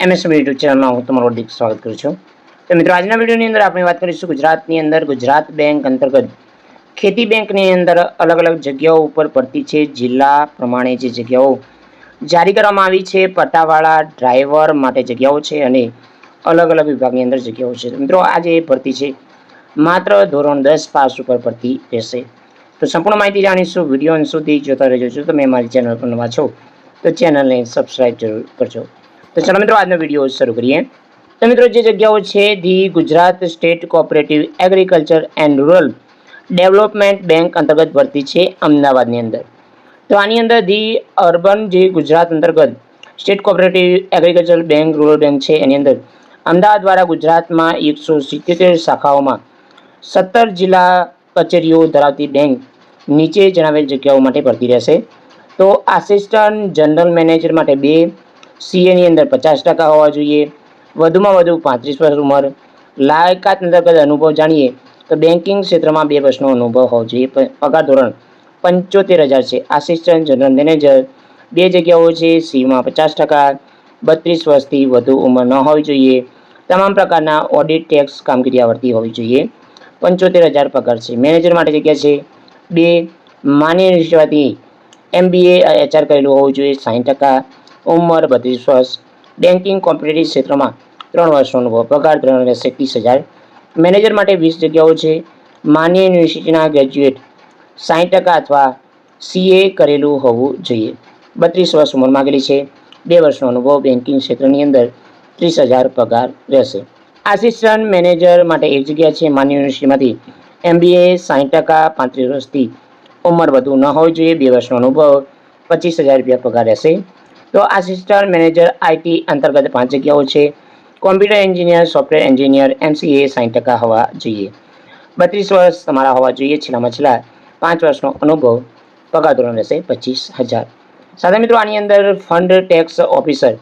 MSM YouTube ચેનલમાં હું તમારું હાર્દિક સ્વાગત કરું છું. તો મિત્રો, આજના વિડીયોની અંદર આપણે વાત કરીશું ગુજરાતની અંદર, ગુજરાત બેંક અંતર્ગત ખેતી બેંકની અંદર અલગ અલગ જગ્યાઓ ઉપર પડતી છે. જિલ્લા પ્રમાણે જે જગ્યાઓ જારી કરવામાં આવી છે પટ્ટાવાળા ડ્રાઈવર માટે જગ્યાઓ છે અને અલગ અલગ વિભાગની અંદર જગ્યાઓ છે. મિત્રો, આજે એ ભરતી છે. માત્ર ધોરણ દસ પાસ ઉપર ભરતી રહેશે. તો સંપૂર્ણ માહિતી જાણીશું. વીડિયો અંત સુધી જોતા રહેજો. જો તમે મારી ચેનલ પર નવા છો, તો ચેનલને સબસ્ક્રાઈબ જરૂર કરજો. તો ચાલો મિત્રો, આજનો વીડિયો શરૂ કરીએ. તો મિત્રો, જે જગ્યાઓ છે, the Gujarat state cooperative agriculture and rural development bank અંતર્ગત ભરતી છે અમદાવાદની અંદર. તો આની અંદર ધી અર્બન જે ગુજરાત અંતર્ગત state cooperative agriculture bank, rural bank છે, એની અંદર અમદાવાદ દ્વારા ગુજરાતમાં એકસો સિત્યોતેર શાખાઓમાં સત્તર જિલ્લા કચેરીઓ ધરાવતી બેંક નીચે જણાવેલ જગ્યાઓ માટે ભરતી રહેશે. તો આસિસ્ટન્ટ જનરલ મેનેજર માટે બે સીએની અંદર પચાસ ટકા હોવા જોઈએ. વધુમાં વધુ પાંત્રીસ વર્ષ ઉંમર. લાયકાત અંતર્ગત અનુભવ જાણીએ તો બેન્કિંગ ક્ષેત્રમાં બે વર્ષનો અનુભવ હોવો જોઈએ. પગાર ધોરણ પંચોતેર હજાર છે. આસિસ્ટન્ટ જનરલ મેનેજર બે જગ્યાઓ છે. સીમાં પચાસ ટકા, બત્રીસ વર્ષથી વધુ ઉંમર ન હોવી જોઈએ. તમામ પ્રકારના ઓડિટ ટેક્સ કામગીરી આવડતી હોવી જોઈએ. પંચોતેર હજાર પગાર છે. મેનેજર માટે જગ્યા છે. બે, માન્ય યુનિવર્સિટીમાંથી એમબીએ એચઆર કરેલું હોવું જોઈએ. સાઠ ટકા ઉંમર બત્રીસ વર્ષ બેન્કિંગ કોમ્પિટેટિવ ક્ષેત્રમાં ત્રણ વર્ષનો અનુભવ પગાર ત્રણ રહેશે ત્રીસ હજાર. મેનેજર માટે વીસ જગ્યાઓ છે. માન્ય યુનિવર્સિટીના ગ્રેજ્યુએટ સાઠ ટકા અથવા સીએ કરેલું હોવું જોઈએ. બત્રીસ વર્ષ ઉંમર માગેલી છે. બે વર્ષનો અનુભવ બેન્કિંગ ક્ષેત્રની અંદર ત્રીસ હજાર પગાર રહેશે. આસિસ્ટન્ટ મેનેજર માટે એક જગ્યા છે. માન્ય યુનિવર્સિટીમાંથી એમબીએ સાઠ ટકા પાંત્રીસ વર્ષથી ઉંમર વધુ ન હોવી જોઈએ. બે વર્ષનો અનુભવ પચીસ હજાર રૂપિયા પગાર રહેશે. તો આસિસ્ટન્ટ મેનેજર આઈટી અંતર્ગત પાંચ જગ્યાઓ છે. Computer engineer, software engineer MCA સાઠ ટકા હોવા જોઈએ. બત્રીસ વર્ષ તમારા હોવા જોઈએ છેલ્લામાં છેલ્લા પાંચ વર્ષનો અનુભવ પગાર ધોરણ રહેશે પચીસ હજાર. સાથે મિત્રો, આની અંદર fund tax officer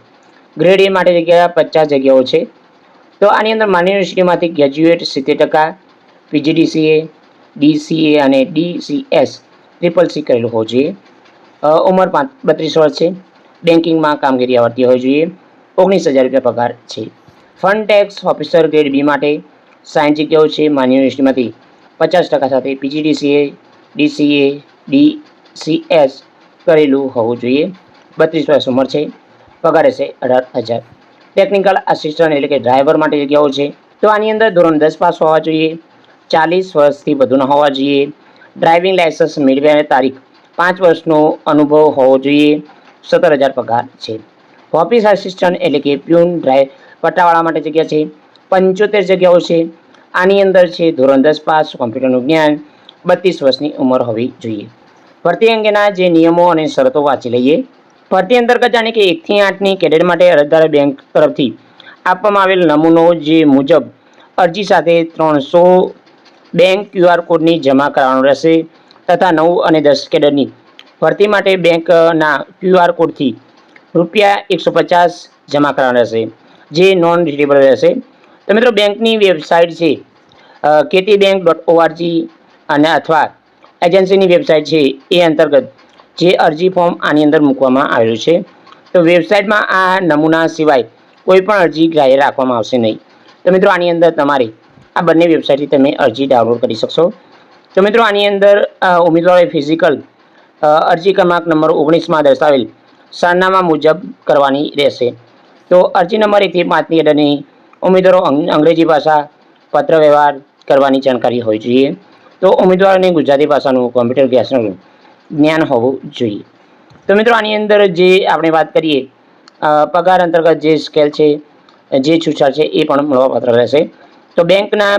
grade A માટે જગ્યા પચાસ જગ્યાઓ છે. તો આની અંદર માન્ય યુનિવર્સિટીમાંથી ગ્રેજ્યુએટ સિત્તેર ટકા પીજીડીસીએ ડીસીએ અને ડીસીએસ ટ્રિપલ સી કરેલું હોવું જોઈએ. ઉંમર પાંચ, બત્રીસ વર્ષ છે. બેન્કિંગમાં કામગીરી આવડતી હોવી જોઈએ. ઓગણીસ હજાર રૂપિયા પગાર છે. Fund tax officer grade B માટે સાયન્સ જગ્યાઓ છે. માન્ય યુનિવર્સિટીમાંથી પચાસ ટકા સાથે પીજીડીસીએ ડીસીએ ડીસીએસ કરેલું હોવું જોઈએ. બત્રીસ વર્ષ ઉંમર છે. પગાર હશે અઢાર હજાર. ટેકનિકલ આસિસ્ટન્ટ એટલે કે ડ્રાઈવર માટે જગ્યાઓ છે. તો આની અંદર ધોરણ દસ પાસ હોવા જોઈએ. ચાલીસ વર્ષથી વધુના હોવા જોઈએ. ડ્રાઇવિંગ લાયસન્સ મેળવ્યાની તારીખ પાંચ વર્ષનો અનુભવ હોવો જોઈએ. સત્તર હજાર પગાર છે. ઓફિસ આસિસ્ટન્ટ એટલે કે પ્યુન ડ્રાઈવ પટ્ટાવાળા માટે જગ્યા છે. પંચોતેર જગ્યાઓ છે. આની અંદર છે ધોરણ દસ પાસ, કોમ્પ્યુટરનું જ્ઞાન, બત્રીસ વર્ષની ઉંમર હોવી જોઈએ. ભરતી અંગેના જે નિયમો અને શરતો વાંચી લઈએ. ભરતી અંતર્ગત જાણે કે એકથી આઠની કેડેટ માટે અરજદાર બેંક તરફથી આપવામાં આવેલ નમૂનો જે મુજબ અરજી સાથે ત્રણસો બેંક ક્યુઆર કોડની જમા કરાવવાનો રહેશે તથા નવ અને દસ કેડરની ભરતી માટે બેંકના ક્યુઆર કોડથી રૂપિયા એકસો પચાસ જમા કરાવવાના રહેશે, જે નોન રિટેબલ રહેશે. તો મિત્રો બેંકની વેબસાઇટ છે કેટી બેંક ડોટ ઓઆરજી અને અથવા એજન્સીની વેબસાઇટ છે, એ અંતર્ગત જે અરજી ફોર્મ આની અંદર મૂકવામાં આવેલું છે. તો વેબસાઇટમાં આ નમૂના સિવાય કોઈ પણ અરજી ગ્રાહ્ય રાખવામાં આવશે નહીં. તો મિત્રો, આની અંદર તમારે આ બંને વેબસાઇટથી તમે અરજી ડાઉનલોડ કરી શકશો. તો મિત્રો, આની અંદર ઉમેદવારોએ ફિઝિકલ અરજી ક્રમાંક નંબર ઓગણીસમાં દર્શાવેલ સરનામા મુજબ કરવાની રહેશે. તો અરજી નંબર એકથી પાંચની હેઠળની ઉમેદવારો અંગ્રેજી ભાષા, પત્ર વ્યવહાર કરવાની જાણકારી હોવી જોઈએ. તો ઉમેદવારોને ગુજરાતી ભાષાનું, કોમ્પ્યુટર ગેસનું જ્ઞાન હોવું જોઈએ. તો મિત્રો, આની અંદર જે આપણે વાત કરીએ પગાર અંતર્ગત જે સ્કેલ છે, જે છૂટછાટ છે, એ પણ મળવાપાત્ર રહેશે. તો બેંકના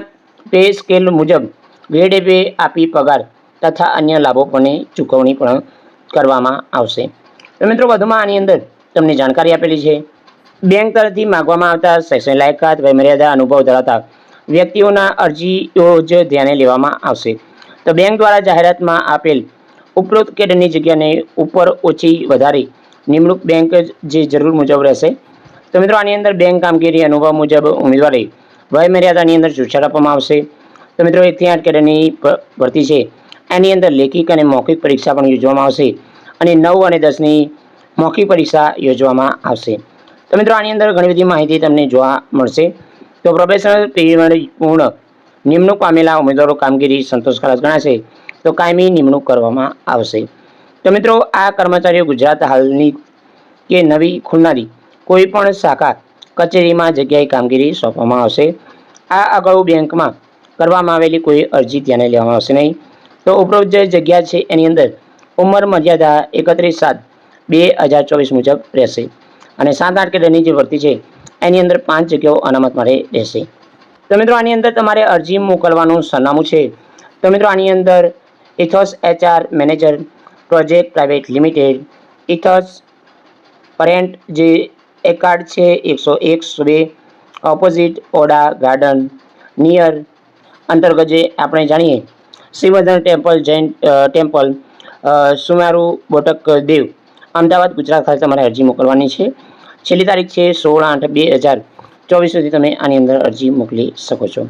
પે સ્કેલ મુજબ ગ્રેડ પે આપી પગાર તથા અન્ય લાભો પણ ચૂકવણી પણ કરવામાં આવશે. તો મિત્રો, વધુમાં આની અંદર તમને જાણકારી આપેલી છે. બેંક તરફથી માગવામાં આવતા શૈક્ષણિક લાયકાત વયમર્યાદા અનુભવ ધરાવતા વ્યક્તિઓના અરજીઓ જ ધ્યાને લેવામાં આવશે. તો બેંક દ્વારા જાહેરાતમાં આપેલ ઉપરોક્ત કેડરની જગ્યાને ઉપર ઓછી વધારે નિમણૂક બેંક જે જરૂર મુજબ રહેશે. તો મિત્રો, આની અંદર બેંક કામગીરી અનુભવ મુજબ ઉમેદવારી વયમર્યાદાની અંદર છૂટછાટ આપવામાં આવશે. તો મિત્રો એકથી આઠ કેડરની ભરતી છે. એની અંદર લેખિક અને મૌખિક પરીક્ષા પણ યોજવામાં આવશે અને નવ અને દસની મૌખિક પરીક્ષા યોજવામાં આવશે. તો મિત્રો, આની અંદર ઘણી બધી માહિતી તમને જોવા મળશે. તો પ્રોફેશનલ પીરિયડ પૂર્ણ નિમણૂક પામેલા ઉમેદવારો કામગીરી સંતોષકારક ગણાશે. તો કાયમી નિમણૂક કરવામાં આવશે. તો મિત્રો, આ કર્મચારીઓ ગુજરાત હાલની કે નવી ખુલનારી કોઈ પણ શાખા, કચેરીમાં જગ્યાએ કામગીરી સોંપવામાં આવશે. આ અગાઉ બેંકમાં કરવામાં આવેલી કોઈ અરજી ધ્યાને લેવામાં આવશે નહીં. તો ઉપરોક્ત જે જગ્યા છે એની અંદર ઉંમર મર્યાદા એકત્રીસ સાત બે હજાર ચોવીસ મુજબ રહેશે. અને સાત આઠ કેડરની જે ભરતી છે, એની અંદર પાંચ જગ્યાઓ અનામત માટે રહેશે. તો મિત્રો, આની અંદર તમારે અરજી મોકલવાનું સરનામું છે. તો મિત્રો, આની અંદર Ethos HR manager project private limited, Ethos parent જે એક છે, એકસો એક બે ઓપોઝિટ ઓડા ગાર્ડન, નિયર અંતર્ગત જે આપણે જાણીએ શ્રીવર્ધન ટેમ્પલ જૈન ટેમ્પલ સુમારુ બોટક દેવ, અમદાવાદ, ગુજરાત ખાતે તમારે અરજી મોકલવાની છે. છેલ્લી તારીખ છે સોળ આઠ બે હજાર ચોવીસ સુધી તમે આની અંદર અરજી મોકલી શકો છો.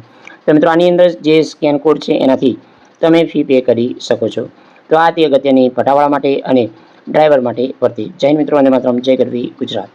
તો મિત્રો, આની અંદર જે સ્કેન કોડ છે એનાથી તમે ફી પે કરી શકો છો. તો આ તે અગત્યની પટાવાળા માટે અને ડ્રાઈવર માટે પડતી જૈન મિત્રો અને માત્ર જય ગરવી ગુજરાત.